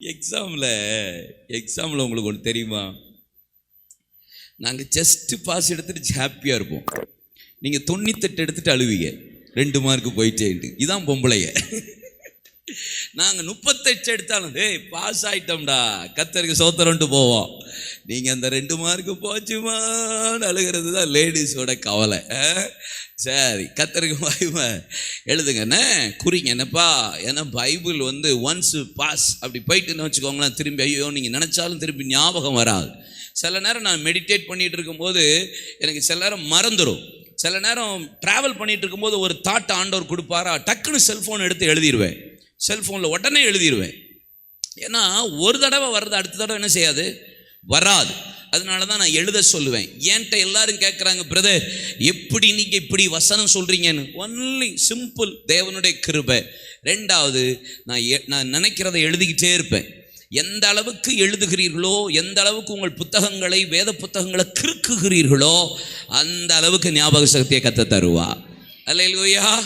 எக்ஸாமில் எக்ஸாமில் உங்களுக்கு ஒன்று தெரியுமா? நாங்கள் ஜஸ்ட்டு பாஸ் எடுத்துட்டு ஹாப்பியாக இருப்போம். நீங்கள் தொண்ணூத்தெட்டு எடுத்துட்டு அழுவீங்க. ரெண்டு மார்க்கு போயிட்டேன்ட்டு. இதான் பொம்பளைய நாங்கள் முப்பத்தெட்டு எடுத்தாலும் டேய் பாஸ் ஆயிட்டோம்டா. கத்தருக்கு சோத்திரம்ட்டு போவோம். நீங்கள் அந்த ரெண்டு மார்க்கு போச்சுமான்னு அழுகிறது தான் லேடிஸோட கவலை. சரி கத்தருக்கு மகிமை. எழுதுங்கண்ணே குறிங்க என்னப்பா? ஏன்னா பைபிள் வந்து ஒன்ஸ் பாஸ் அப்படி போயிட்டுன்னு வச்சுக்கோங்களேன் திரும்பி ஐயோ நீங்கள் நினச்சாலும் திரும்பி ஞாபகம் வராது. சில நேரம் நான் மெடிடேட் பண்ணிகிட்டு இருக்கும்போது எனக்கு சில நேரம் மறந்துடும் சில நேரம் ட்ராவல் பண்ணிகிட்டு இருக்கும்போது ஒரு தாட் ஆண்டவர் கொடுப்பாரா? டக்குன்னு செல்ஃபோன் எடுத்து எழுதிடுவேன் செல்ஃபோனில் உடனே எழுதிடுவேன் ஏன்னா ஒரு தடவை வர்றது அடுத்த தடவை என்ன செய்யாது? வராது. அதனால தான் நான் எழுத சொல்லுவேன். என்கிட்ட எல்லாரும் கேட்குறாங்க பிரதர் எப்படி நீங்கள் இப்படி வசனம் சொல்கிறீங்கன்னு ஒன்லி சிம்பிள் தேவனுடைய கிருபை. ரெண்டாவது நான் எ- நான் நினைக்கிறதை எழுதிக்கிட்டே இருப்பேன். எந்த அளவுக்கு எழுதுகிறீர்களோ எந்த அளவுக்கு உங்கள் புத்தகங்களை வேத புத்தகங்களை கிறுக்குகிறீர்களோ அந்த அளவுக்கு ஞாபக சக்தியை கத்த தருவா அல்லையா